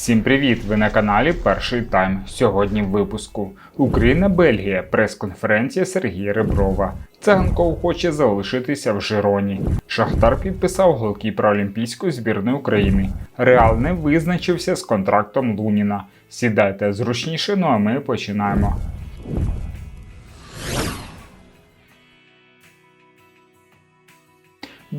Всім привіт! Ви на каналі Перший Тайм. Сьогодні в випуску Україна-Бельгія. Прес-конференція Сергія Реброва. Циганков хоче залишитися в Жироні. Шахтар підписав голкіпера Олімпійської збірної України. Реал не визначився з контрактом Луніна. Сідайте зручніше, ну а ми починаємо.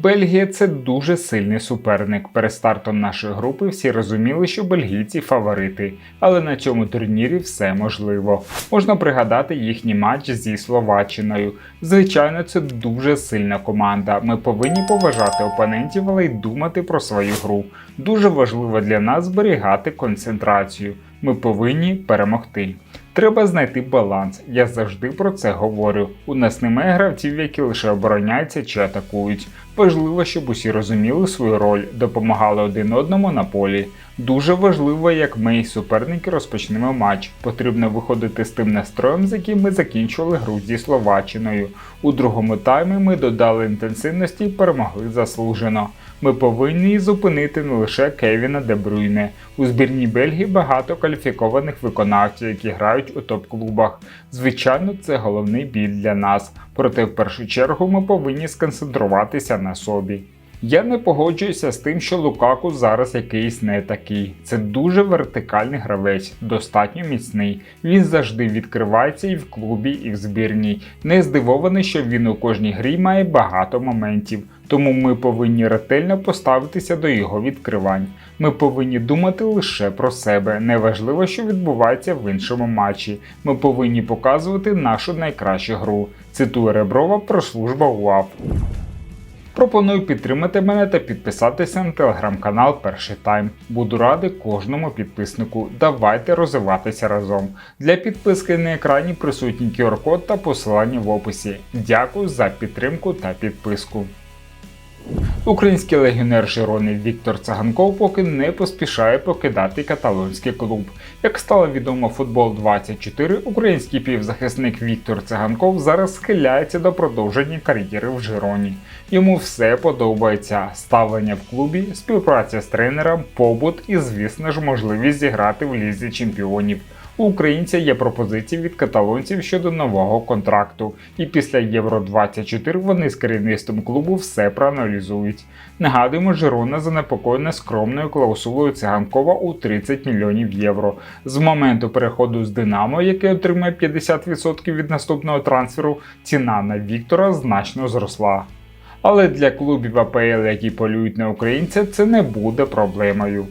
Бельгія це дуже сильний суперник. Перед стартом нашої групи всі розуміли, що бельгійці фаворити, але на цьому турнірі все можливо. Можна пригадати їхній матч зі Словаччиною. Звичайно, це дуже сильна команда. Ми повинні поважати опонентів, але й думати про свою гру. Дуже важливо для нас зберігати концентрацію. Ми повинні перемогти. Треба знайти баланс. Я завжди про це говорю. У нас немає гравців, які лише обороняються чи атакують. Важливо, щоб усі розуміли свою роль, допомагали один одному на полі. Дуже важливо, як ми і суперники розпочнемо матч. Потрібно виходити з тим настроєм, з яким ми закінчували гру зі Словаччиною. У другому таймі ми додали інтенсивності і перемогли заслужено. Ми повинні зупинити не лише Кевіна Дебрюйне. У збірній Бельгії багато кваліфікованих виконавців, які грають у топ-клубах. Звичайно, це головний біль для нас. Проте в першу чергу ми повинні сконцентруватися на собі. Я не погоджуюся з тим, що Лукаку зараз якийсь не такий. Це дуже вертикальний гравець, достатньо міцний. Він завжди відкривається і в клубі, і в збірній. Не здивований, що він у кожній грі має багато моментів. Тому ми повинні ретельно поставитися до його відкривань. Ми повинні думати лише про себе. Неважливо, що відбувається в іншому матчі. Ми повинні показувати нашу найкращу гру. Цитує Реброва про службу УАФ. Пропоную підтримати мене та підписатися на телеграм-канал Перший Тайм. Буду радий кожному підписнику. Давайте розвиватися разом. Для підписки на екрані присутній QR-код та посилання в описі. Дякую за підтримку та підписку. Український легіонер Жирони Віктор Цаганков поки не поспішає покидати каталонський клуб. Як стало відомо футбол 24, український півзахисник Віктор Циганков зараз схиляється до продовження кар'єри в Жироні. Йому все подобається: ставлення в клубі, співпраця з тренером, побут і, звісно ж, можливість зіграти в лізі чемпіонів. У українця є пропозиції від каталонців щодо нового контракту, і після Євро 24 вони з керівництвом клубу все проаналізують. Нагадуємо, Жирона занепокоєна скромною клаусулою циганкова у 30 мільйонів євро. З моменту переходу з Динамо, який отримає 50% від наступного трансферу, ціна на Віктора значно зросла. Але для клубів АПЛ, які полюють на українця, це не буде проблемою.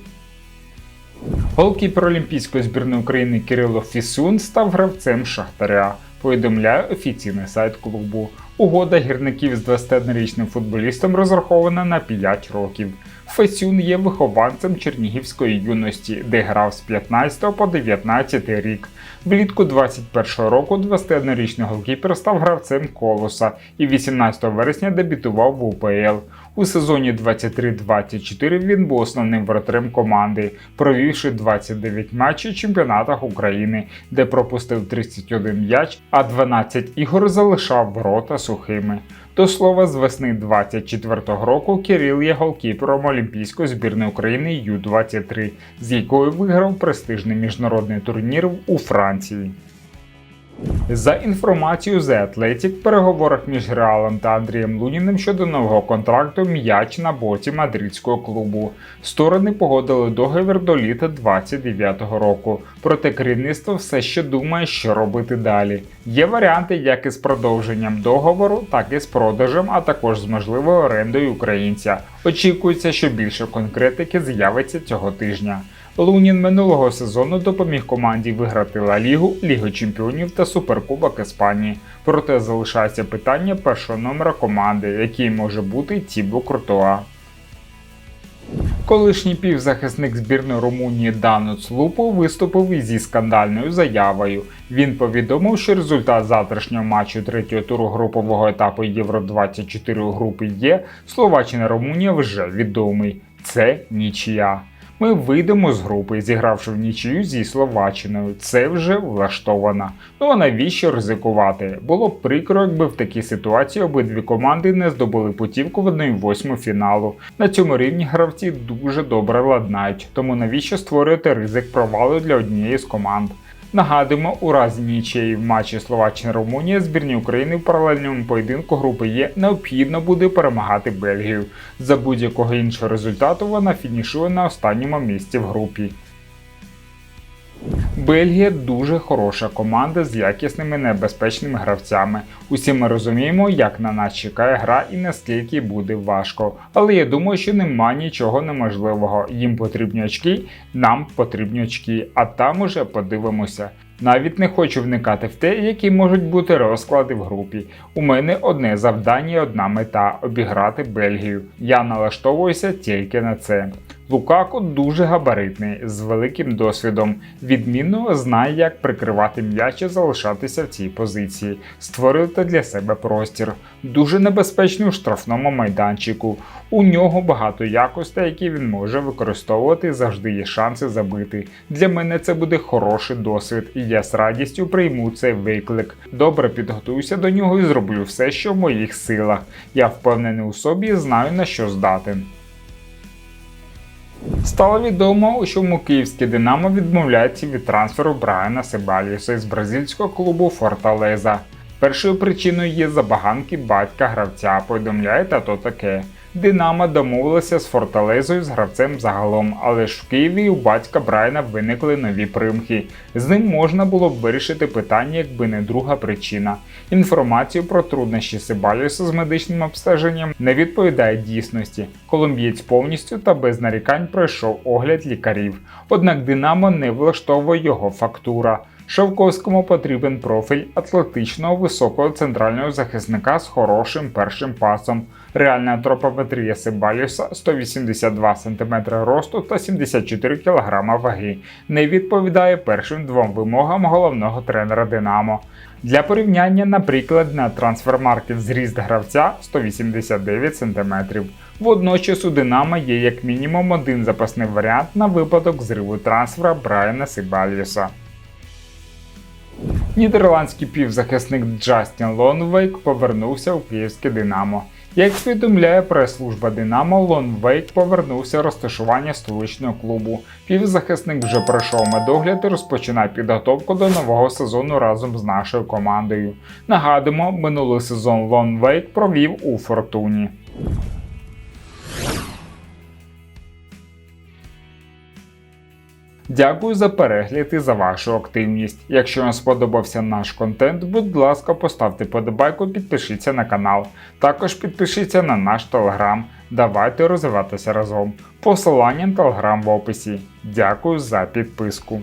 Голкіпер Олімпійської збірної України Кирило Фісун став гравцем Шахтаря. Повідомляє офіційний сайт клубу. Угода гірників з 21-річним футболістом розрахована на 5 років. Фесюн є вихованцем Чернігівської юності, де грав з 15 по 19 рік. Влітку 21-го року 21-річний голкіпер став гравцем колоса і 18 вересня дебютував в УПЛ. У сезоні 23-24 він був основним вратарем команди, провівши 29 матчів чемпіонатах України, де пропустив 31 м'яч, а 12 ігор залишав ворота сухими. До слова, з весни 24-го року Кирил є голкіпером Олімпійської збірної України Ю-23, з якою виграв престижний міжнародний турнір у Франції. За інформацією The Athletic, в переговорах між Реалом та Андрієм Луніним щодо нового контракту м'яч на боці мадридського клубу. Сторони погодили договір до літа 29-го року. Проте керівництво все ще думає, що робити далі. Є варіанти як із продовженням договору, так і з продажем, а також з можливою орендою українця. Очікується, що більше конкретики з'явиться цього тижня. Лунін минулого сезону допоміг команді виграти Ла Лігу, Лігу Чемпіонів та Суперкубок Іспанії. Проте залишається питання першого номера команди, який може бути Тібо Куртуа. Колишній півзахисник збірної Румунії Дануц Лупо виступив зі скандальною заявою. Він повідомив, що результат завтрашнього матчу третього туру групового етапу Євро 24 у групі Є Словаччина Румунія вже відомий. Це нічия. Ми вийдемо з групи, зігравши в нічию зі Словаччиною. Це вже влаштовано. Ну а навіщо ризикувати? Було б прикро, якби в такій ситуації обидві команди не здобули путівку в 1-8 фіналу. На цьому рівні гравці дуже добре ладнають, тому навіщо створювати ризик провалу для однієї з команд. Нагадуємо, у разі нічиї в матчі Словаччина-Румунія збірні України в паралельному поєдинку групи Є необхідно буде перемагати Бельгію. За будь-якого іншого результату вона фінішує на останньому місці в групі. Бельгія дуже хороша команда з якісними небезпечними гравцями. Усі ми розуміємо, як на нас чекає гра і наскільки буде важко. Але я думаю, що нема нічого неможливого. Їм потрібні очки, нам потрібні очки, а там уже подивимося. Навіть не хочу вникати в те, які можуть бути розклади в групі. У мене одне завдання і одна мета обіграти Бельгію. Я налаштовуюся тільки на це. Лукако дуже габаритний, з великим досвідом. Відмінно знає, як прикривати м'яч і залишатися в цій позиції, створити для себе простір. Дуже небезпечний у штрафному майданчику. У нього багато якостей, які він може використовувати, завжди є шанси забити. Для мене це буде хороший досвід, і я з радістю прийму цей виклик. Добре підготуюся до нього і зроблю все, що в моїх силах. Я впевнений у собі і знаю на що здатен. Стало відомо, що київське Динамо відмовляється від трансферу Брайана Себаліуса з бразильського клубу Форталеза. Першою причиною є забаганки батька гравця, повідомляє тато таке. Динамо домовилася з Форталезою з гравцем загалом, але ж в Києві у батька Брайана виникли нові примхи. З ним можна було б вирішити питання, якби не друга причина. Інформацію про труднощі Сибаліуса з медичним обстеженням не відповідає дійсності. Колумбієць повністю та без нарікань пройшов огляд лікарів. Однак Динамо не влаштовує його фактура. Шовковському потрібен профіль атлетичного високого центрального захисника з хорошим першим пасом. Реальна тропометрія Сибаліуса 182 см росту та 74 кг ваги не відповідає першим двом вимогам головного тренера Динамо. Для порівняння, наприклад, на трансфермаркет зріст гравця 189 см. Водночас у Динамо є як мінімум один запасний варіант на випадок зриву трансфера Брайана Сибаліуса. Нідерландський півзахисник Джастін Лонвейк повернувся у київське Динамо. Як повідомляє прес-служба Динамо, Лонвейк повернувся розташування столичного клубу. Півзахисник вже пройшов медогляд і розпочинає підготовку до нового сезону разом з нашою командою. Нагадуємо, минулий сезон Лонвейк провів у Фортуні. Дякую за перегляд і за вашу активність. Якщо вам сподобався наш контент, будь ласка, поставте подобайку, підпишіться на канал. Також підпишіться на наш телеграм. Давайте розвиватися разом. Посилання на телеграм в описі. Дякую за підписку.